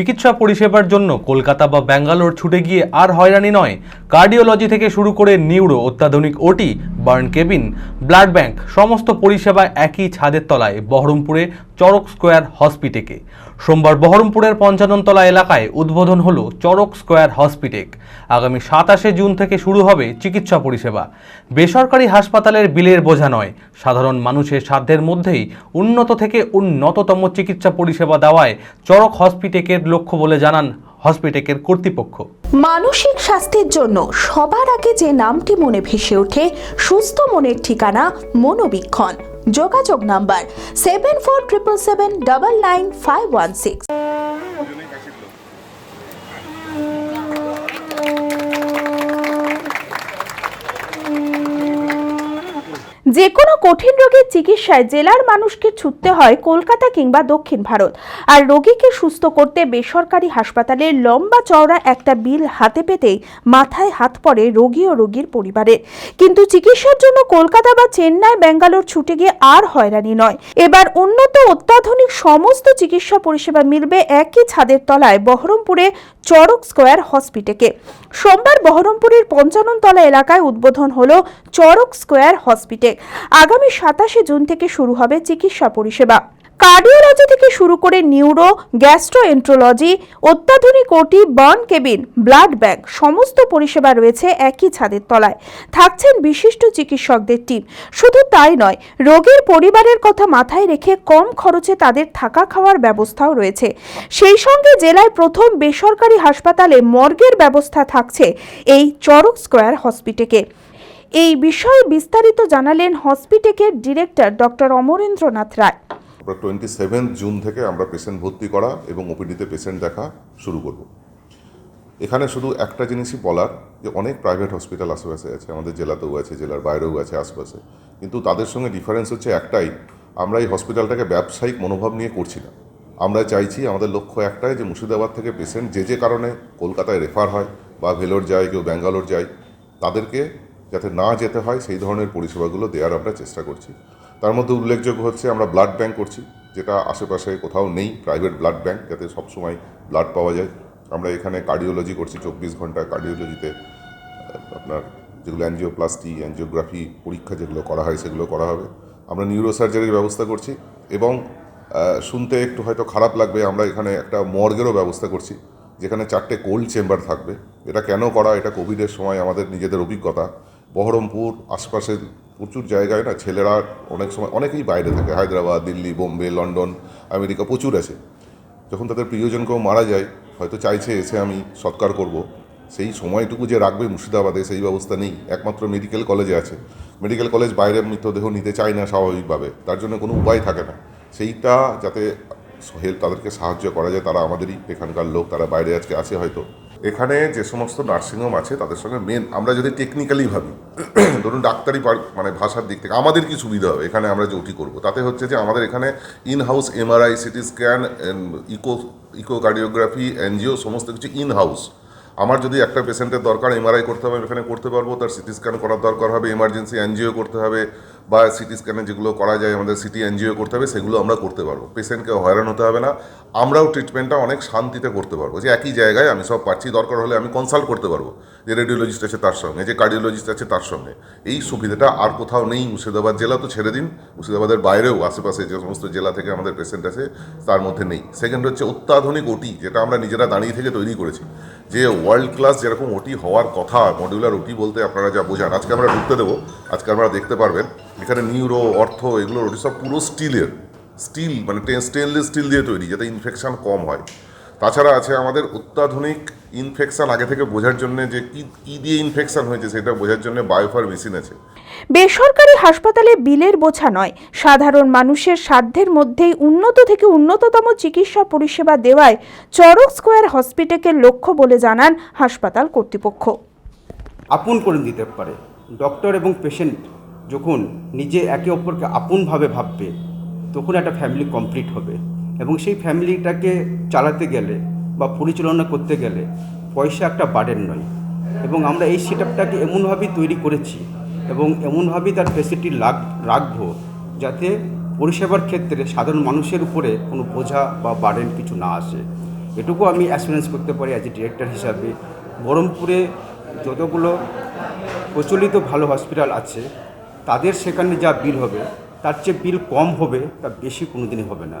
চিকিৎসা পরিষেবার জন্য কলকাতা বা ব্যাঙ্গালোর ছুটে গিয়ে আর হয়রানি নয়। কার্ডিওলজি থেকে শুরু করে নিউরো, অত্যাধুনিক OT, burn cabin, blood bank, সমস্ত পরিষেবা একই ছাদের তলায়, বহরমপুরে চরক স্কোয়ার হসপিটেকে সোমবার বহরমপুরের পঞ্চাননতলা এলাকায় উদ্বোধন হলো চরক স্কোয়ার হসপিটেক আগামী সাতাশে জুন থেকে শুরু হবে চিকিৎসা পরিষেবা। বেসরকারি হাসপাতালের বিলের বোঝা নয়। সাধারণ মানুষের সাধ্যের মধ্যেই উন্নত থেকে উন্নততম চিকিৎসা পরিষেবা দেওয়ায় চরক হসপিটেকের লক্ষ্য বলে জানান হসপিটেকের কর্তৃপক্ষ। মানসিক স্বাস্থ্যের জন্য সবার আগে যে নামটি মনে ভেসে ওঠে, সুস্থ মনের ঠিকানা মনোবীক্ষণ। যোগাযোগ number seven four triple seven double nine five one six যে কোনো কঠিন রোগের চিকিৎসায় জেলার মানুষকে ছুটতে হয় কলকাতা কিংবা দক্ষিণ ভারত। আর রোগীকে সুস্থ করতে বেসরকারি হাসপাতালে লম্বা চওড়া একটা বিল হাতে পেতেই মাথায় হাত পড়ে রোগী ও রোগীর পরিবারের। কিন্তু চিকিৎসার জন্য কলকাতা বা চেন্নাই, ব্যাঙ্গালোর ছুটে গিয়ে আর হয়রানি নয়। এবার উন্নত অত্যাধুনিক সমস্ত চিকিৎসা পরিষেবা মিলবে একই ছাদের তলায়, বহরমপুরে চরক স্কোয়ার হসপিটেকে। সোমবার বহরমপুরের পঞ্চাননতলা এলাকায় উদ্বোধন হল চরক স্কোয়ার হসপিটেক আগামী সাতাশে জুন থেকে শুরু হবে চিকিৎসা পরিষেবা। কার্ডিওলজি থেকে শুরু করে নিউরো, গ্যাস্ট্রোএন্ট্রোলজি, অত্যাধুনিক OT, burn cabin, blood bank, সমস্ত পরিষেবা রয়েছে একই ছাদের তলায়। থাকছেন বিশিষ্ট চিকিৎসকদের টিম। শুধু তাই নয়, রোগীর পরিবারের কথা মাথায় রেখে কম খরচে তাদের থাকা খাওয়ার ব্যবস্থাও রয়েছে। সেই সঙ্গে জেলায় প্রথম বেসরকারি হাসপাতালে মর্গের ব্যবস্থা থাকছে এই চরক স্কোয়ার হসপিটেকে। এই বিষয়ে বিস্তারিত জানালেন হসপিটেকের ডিরেক্টর ডক্টর অমরেন্দ্রনাথ রায়। আমরা টোয়েন্টি সেভেন্থ জুন থেকে আমরা পেশেন্ট ভর্তি করা এবং ওপিডিতে পেশেন্ট দেখা শুরু করব। এখানে শুধু একটা জিনিসই বলার যে অনেক প্রাইভেট হসপিটাল আশেপাশে আছে, আমাদের জেলাতেও আছে, জেলার বাইরেও আছে আশেপাশে। কিন্তু তাদের সঙ্গে ডিফারেন্স হচ্ছে একটাই, আমরা এই হসপিটালটাকে ব্যবসায়িক মনোভাব নিয়ে করছি না। আমরা চাইছি, আমাদের লক্ষ্য একটাই যে মুর্শিদাবাদ থেকে পেশেন্ট যে যে কারণে কলকাতায় রেফার হয় বা ভেলোর যায়, কেউ ব্যাঙ্গালোর যায়, তাদেরকে যাতে না যেতে হয়, সেই ধরনের পরিষেবাগুলো দেওয়ার আমরা চেষ্টা করছি। তার মধ্যে উল্লেখযোগ্য হচ্ছে আমরা ব্লাড ব্যাঙ্ক করছি, যেটা আশেপাশে কোথাও নেই প্রাইভেট ব্লাড ব্যাঙ্ক যাতে সবসময় ব্লাড পাওয়া যায়। আমরা এখানে কার্ডিওলজি করছি, চব্বিশ ঘণ্টা কার্ডিওলজিতে আপনার যেগুলো অ্যাঞ্জিওপ্লাস্টি অ্যাঞ্জিওগ্রাফি পরীক্ষা যেগুলো করা হয়, সেগুলো করা হবে। আমরা নিউরোসার্জারির ব্যবস্থা করছি এবং শুনতে একটু হয়তো খারাপ লাগবে, আমরা এখানে একটা মর্গেরও ব্যবস্থা করছি, যেখানে চারটে কোল্ড চেম্বার থাকবে। এটা কেন করা? এটা কোভিডের সময় আমাদের নিজেদের অভিজ্ঞতা। বহরমপুর আশপাশের প্রচুর জায়গায় না ছেলেরা অনেক সময়, অনেকেই বাইরে থাকে, হায়দ্রাবাদ, দিল্লি, বোম্বে, লন্ডন, আমেরিকা প্রচুর আছে। যখন তাদের প্রিয়জন কেউ মারা যায়, হয়তো চাইছে এসে আমি সৎকার করব। সেই সময়টুকু যে রাখবে মুর্শিদাবাদে, সেই ব্যবস্থা নেই। একমাত্র মেডিকেল কলেজে আছে। মেডিকেল কলেজ বাইরে মৃতদেহ নিতে চায় না স্বাভাবিকভাবে। তার জন্য কোনো উপায় থাকে না। সেইটা যাতে তাদেরকে সাহায্য করা যায়, তারা আমাদেরই এখানকার লোক, তারা বাইরে আজকে আছে হয়তো। এখানে যে সমস্ত নার্সিংহোম আছে, তাদের সঙ্গে মেন, আমরা যদি টেকনিক্যালি ভাবি, ধরুন ডাক্তারি মানে ভাষার দিক থেকে আমাদের কি সুবিধা হবে? এখানে আমরা যে ওটি করব। তাতে হচ্ছে যে আমাদের এখানে in house MRI CT scan echo echocardiography angio সমস্ত কিছু ইন হাউস আমার যদি একটা পেশেন্টের দরকার এমআরআই করতে হবে এখানে করতে পারব। তার সিটি স্ক্যান করার দরকার হবে এমার্জেন্সি এনজিও করতে হবে বা সিটি স্ক্যানে যেগুলো করা যায় আমাদের সিটি এনজিও করতে হবে, সেগুলো আমরা করতে পারব। পেশেন্টকে হয়রান হতে হবে না। আমরাও ট্রিটমেন্টটা অনেক শান্তিতে করতে পারব। যে একই জায়গায় আমি সব পাচ্ছি, দরকার হলে আমি কনসাল্ট করতে পারব। যে রেডিওলজিস্ট আছে তার সঙ্গে, যে কার্ডিওলজিস্ট আছে তার সঙ্গে। এই সুবিধাটা আর কোথাও নেই। মুর্শিদাবাদ জেলা তো ছেড়ে দিন। মুর্শিদাবাদের বাইরেও আশেপাশে যে সমস্ত জেলা থেকে আমাদের পেশেন্ট আছে, তার মধ্যে নেই। সেকেন্ড হচ্ছে অত্যাধুনিক ওটি যেটা আমরা নিজেরা দাঁড়িয়ে থেকে তৈরি করেছি। যে ওয়ার্ল্ড ক্লাস যেরকম ওটি হওয়ার কথা মডিউলার ওটি বলতে আপনারা যা বোঝান, আজকে আমরা ঢুকতে দেবো। আজকে আপনারা দেখতে পারবেন এখানে নিউরো অর্থ এগুলো ওটি সব পুরো স্টিলের স্টিল মানে স্টেনলেস স্টিল দিয়ে তৈরি যাতে ইনফেকশান কম হয়। তাছাড়া আছে আমাদের অত্যাধুনিক ইনফেকশন আগে থেকে বোঝার জন্য যে কি কী দিয়ে ইনফেকশন হয়েছে সেটা বোঝার জন্য বায়োফার মেশিন আছে। বেসরকারি হাসপাতালে বিলের বোঝা নয় সাধারণ মানুষের সাধ্যের মধ্যেই উন্নত থেকে উন্নততম চিকিৎসা পরিষেবা দেওয়ায় চরক স্কোয়ার হসপিটালের লক্ষ্য বলে জানান হাসপাতাল কর্তৃপক্ষ। আপন করে দিতে পারে। ডক্টর এবং পেশেন্ট যখন নিজে একে অপরকে আপনভাবে ভাববে, তখন একটা ফ্যামিলি কমপ্লিট হবে। এবং সেই ফ্যামিলিটাকে চালাতে গেলে বা পরিচালনা করতে গেলে পয়সা একটা বার্ডেন নয়। এবং আমরা এই সেট আপটাকে এমনভাবেই তৈরি করেছি এবং এমনভাবেই তার ফেসিলিটি লাগ, রাখব যাতে পরিষেবার ক্ষেত্রে সাধারণ মানুষের উপরে কোনো বোঝা বা বার্ডেন কিছু না আসে। এটুকু আমি অ্যাসুরেন্স করতে পারি অ্যাজ এ ডিরেক্টর হিসাবে। বহরমপুরে যতগুলো প্রচলিত ভালো হসপিটাল আছে। তাদের সেখানে যা বিল হবে, তার চেয়ে বিল কম হবে, তা বেশি কোনো দিনই হবে না।